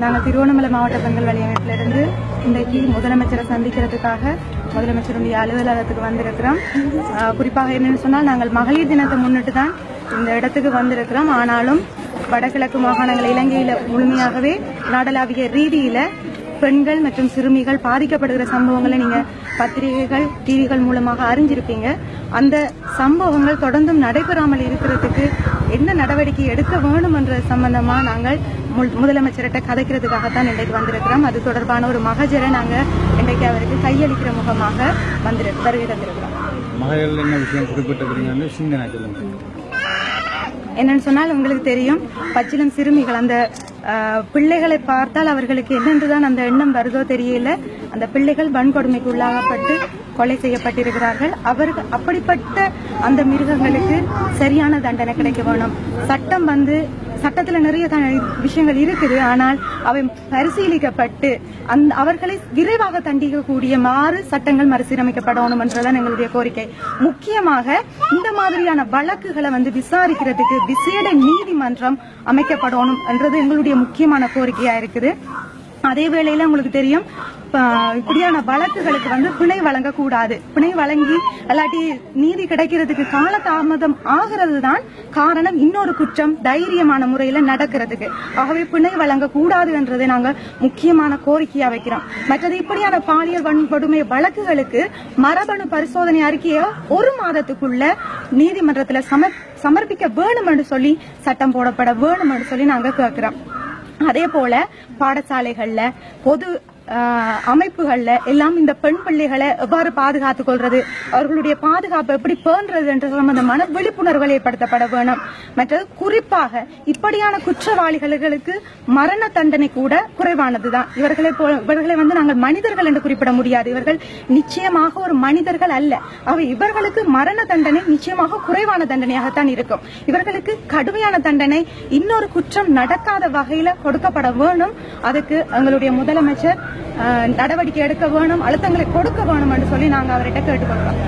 நாங்கள் திருவண்ணாமலை மாவட்ட பெண்கள் வலையமைப்பிலிருந்து இன்றைக்கு முதலமைச்சரை சந்திக்கிறதுக்காக முதலமைச்சருடைய அலுவலகத்துக்கு வந்திருக்கிறோம். குறிப்பாக என்னென்னு சொன்னால் நாங்கள் மகளிர் தினத்தை முன்னிட்டு தான் இந்த இடத்துக்கு வந்திருக்கிறோம். ஆனாலும் வடகிழக்கு மாகாணங்கள் இலங்கையில் முழுமையாகவே நாடளாவிய ரீதியில் பெண்கள் மற்றும் சிறுமிகள் பாதிக்கப்படுகிற சம்பவங்களை நீங்கள் பத்திரிகைகள் டிவிகள் மூலமாக அறிஞ்சிருப்பீங்க. அந்த சம்பவங்கள் தொடர்ந்தும் நடைபெறாமல் இருக்கிறதுக்கு என்ன நடவடிக்கை எடுக்க வேண்டும் என்ற சம்பந்தமா நாங்கள் மு- முதலமைச்சர்கிட்ட கதைக்கிறதுக்காகத்தான் இன்றைக்கு வந்திருக்கிறோம். அது தொடர்பான ஒரு மகஜரை நாங்க இன்றைக்கு அவருக்கு கையளிக்கிற முகமாக வந்திரு வருகை தந்திருக்கிறோம். என்ன விஷயம் குறிப்பிட்டிருக்கிறீங்கன்னு சிந்தனை சொல்லுங்க என்னன்னு சொன்னால் உங்களுக்கு தெரியும் பச்சிலம் சிறுமிகள் அந்த பிள்ளைகளை பார்த்தால் அவர்களுக்கு என்னென்றுதான் அந்த எண்ணம் வருதோ தெரியல. அந்த பிள்ளைகள் வன்கொடுமைக்கு உள்ளாகப்பட்டு கொலை செய்யப்பட்டிருக்கிறார்கள். அவர்கள் அப்படிப்பட்ட அந்த மிருகங்களுக்கு சரியான தண்டனை கிடைக்க வேணும். சட்டம் வந்து சட்டத்துல நிறைய த- விஷயங்கள் இருக்குது. ஆனால் அவை பரிசீலிக்கப்பட்டு அந்த அவர்களை விரைவாக தண்டிக்கக்கூடிய மாறு சட்டங்கள் மறுசீரமைக்கப்படணும் என்றதான் எங்களுடைய கோரிக்கை. முக்கியமாக இந்த மாதிரியான வழக்குகளை வந்து விசாரிக்கிறதுக்கு விசேட நீதிமன்றம் அமைக்கப்படணும் என்றது எங்களுடைய முக்கியமான கோரிக்கையா இருக்குது. அதே வேளையில உங்களுக்கு தெரியும் இப்படியான வழக்குகளுக்கு வந்து பிணை வழங்கக்கூடாது. பிணை வழங்கி இல்லாட்டி நீதி கிடைக்கிறதுக்கு காலதாமதம் ஆகிறது தான் காரணம் இன்னொரு குற்றம் தைரியமான முறையில நடக்கிறதுக்கு. ஆகவே பிணை வழங்கக்கூடாது என்றதை நாங்கள் முக்கியமான கோரிக்கையா வைக்கிறோம். மற்றது இப்படியான பாலியல் வன்கொடுமை வழக்குகளுக்கு மரபணு பரிசோதனை அறிக்கையை ஒரு மாதத்துக்குள்ள நீதிமன்றத்துல சமர்ப்பிக்க வேணும் என்று சொல்லி சட்டம் போடப்பட வேணும் என்று சொல்லி நாங்கள் கேட்கிறோம் அதே போல பாடசாலைகள்ல பொது அமைப்புகள்ல எல்லாம் இந்த பெண் பிள்ளைகளை எவ்வாறு பாதுகாத்துக் கொள்றது? அவர்களுடைய பாதுகாப்பு எப்படி பேன்றது என்ற சம்பந்தமான விழிப்புணர்வுகள் ஏற்படுத்தப்பட வேணும். மற்றது குறிப்பாக இப்படியான குற்றவாளிகளுக்கு மரண தண்டனை கூட குறைவானதுதான். இவர்களை இவர்களை வந்து நாங்கள் மனிதர்கள் என்று குறிப்பிட முடியாது. இவர்கள் நிச்சயமாக ஒரு மனிதர்கள் அல்ல. அவை இவர்களுக்கு மரண தண்டனை நிச்சயமாக குறைவான தண்டனையாகத்தான் இருக்கும். இவர்களுக்கு கடுமையான தண்டனை இன்னொரு குற்றம் நடக்காத வகையில கொடுக்கப்பட வேணும். அதுக்கு எங்களுடைய முதலமைச்சர் நடவடிக்கை எடுக்க வேணும் அழுத்தங்களை கொடுக்க வேணும் என்று சொல்லி நாங்க அவர்கிட்ட கேட்டுக்கொள்றோம்.